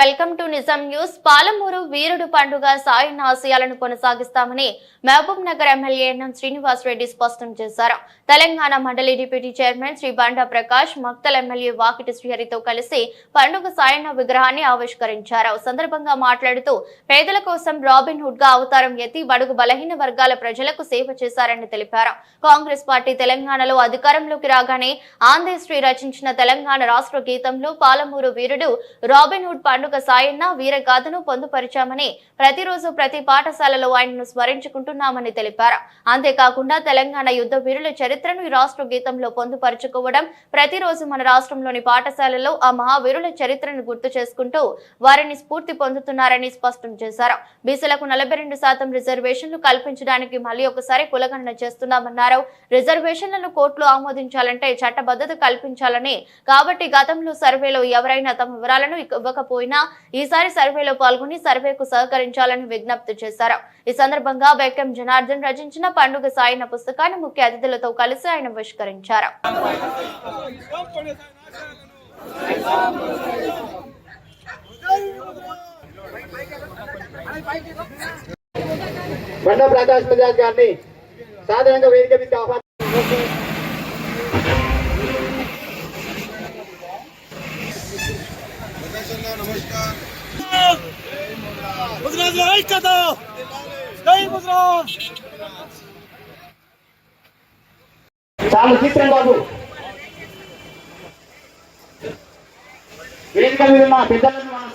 Welcome to నిజం news. Palamuru వీరుడు పండుగ సాయి ఆశయాలను కొనసాగిస్తామని Mahabubnagar MLA N M Srinivas Reddy స్పష్టం చేశారు. తెలంగాణ మండలి deputy chairman Shri Banda Prakash Makthal MLA Vakiti శ్రీహరితో కలిసి పండుగ సాయన్న విగ్రహాన్ని ఆవిష్కరించారు. సందర్భంగా మాట్లాడుతూ పేదల కోసం రాబిన్ హుడ్గా అవతారం ఎత్తి బడుగు బలహీన వర్గాల ప్రజలకు సేవ చేశారని తెలిపారు. కాంగ్రెస్ పార్టీ తెలంగాణలో అధికారంలోకి రాగానే ఆంధ్రశ్రీ రచించిన తెలంగాణ రాష్ట్ర గీతంలో పాలమూరు వీరుడు రాబిన్ హుడ్ పండుగ సాయన్న వీరగాథను పొందుపరిచామని ప్రతిరోజు ప్రతి పాఠశాలలో ఆయనను స్మరించుకుంటున్నామని తెలిపారు. అంతేకాకుండా తెలంగాణ యుద్ధ వీరుల చరిత్రను ఈ రాష్ట్ర గీతంలో పొందుపరుచుకోవడం ప్రతిరోజు మన రాష్ట్రంలోని పాఠశాలలో ఆ మహావీరుల చరిత్రను గుర్తు చేసుకుంటూ వారిని స్ఫూర్తి పొందుతున్నారని స్పష్టం చేశారు. బీసీలకు నలభై రెండు శాతం రిజర్వేషన్లు కల్పించడానికి మళ్ళీ ఒకసారి కులగణన చేస్తున్నామన్నారు. రిజర్వేషన్లను కోర్టులు ఆమోదించాలంటే చట్టబద్ధత కల్పించాలని కాబట్టి గతంలో సర్వేలో ఎవరైనా తమ వివరాలను ఇవ్వకపోయినా ఈసారి సర్వేలో పాల్గొని సర్వేకు సహకరించాలని విజ్ఞప్తి చేశారు. ఈ సందర్భంగా బెక్కం జనార్దన్ రచించిన పండుగ సాయిన పుస్తకాన్ని ముఖ్య అతిథులతో కలిసి ఆయన ఆవిష్కరించారు. బండా ప్రకాష్ గారిని సాధారణంగా వేదిక మీద ఆహ్వానం ముద్రాజ్ ఐక్యత! జై ముద్రాజ్ చాలు చిత్రం బాబు వేదిక మీద ఉన్న పెద్దలను మనం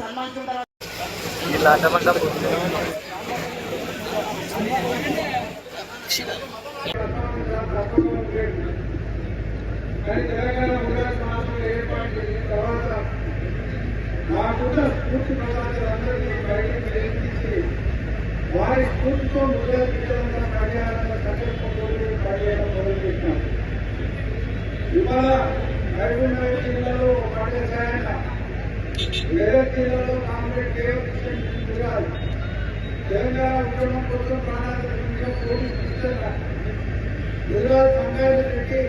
చేసిన తర్వాత మాకున్న స్ఫూర్తి ప్రదాతలందరినీ బయటకు లేపించి వారి స్ఫూర్తితో ముందుగా తీసుకున్న కార్యాలయంలో సంకల్పంతో పనిచేయడం మొదలుపెట్టినాం ఇవాళ కరీంనగర్ జిల్లాలో ఒక పాఠశాల మెదక్ జిల్లాలో కాంగ్రెస్ దేవకృష్ణ గురాలు తెలంగాణ ఉద్యమం కోసం ప్రాణాలు పోటీ ఇస్తున్నారు గుజరాత్ సంఘాలు పెట్టి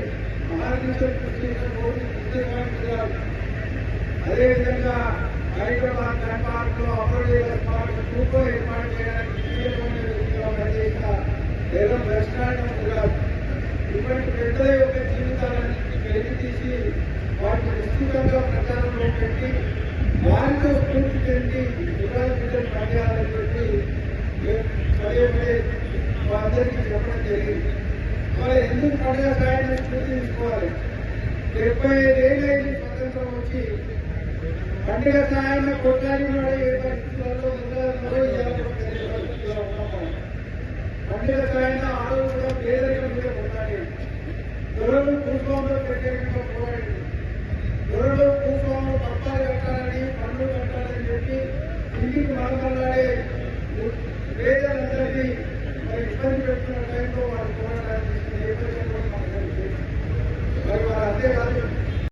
మహారాష్ట్ర చేసిన మోడీ పుస్తకాలు అదేవిధంగా హైదరాబాద్ ల్యాండ్మార్క్లో అమరవీర వేదం రెస్టారెంట్ కాదు ఇటువంటి పెద్ద యొక్క జీవితాలన్నింటినీ వెలికి తీసి వాటిని విస్తృతంగా ప్రచారంలో పెట్టి వారితో స్ఫూర్తి చెంది ఇవాళ బిడ్డలు పనిచేయాలని చెప్పి పదే పదే మా అందరికీ చెప్పడం జరిగింది. మరి ఎందుకు పండుగ సాయాన్ని స్ఫూర్తి తీసుకోవాలి? డెబ్బై ఐదేళ్ళైంది స్వతంత్రం వచ్చి పండుగ సాయాన్ని కొట్లాడి వాడే ఏ పరిస్థితుల్లో ఇవాళ పండుగ దొరలు భూస్వాములు ప్రత్యేకంగా పోరాడి దొరలు భూస్వాములు పట్టాలు కట్టాలని పన్నులు కట్టాలని చెప్పి ఇంటికి మాట్లాడాలి. పేదలందరినీ మరి ఇబ్బంది పెడుతున్న టైంలో వారు పోరాటాలు చేసిన మరి వారు అంతేకాదు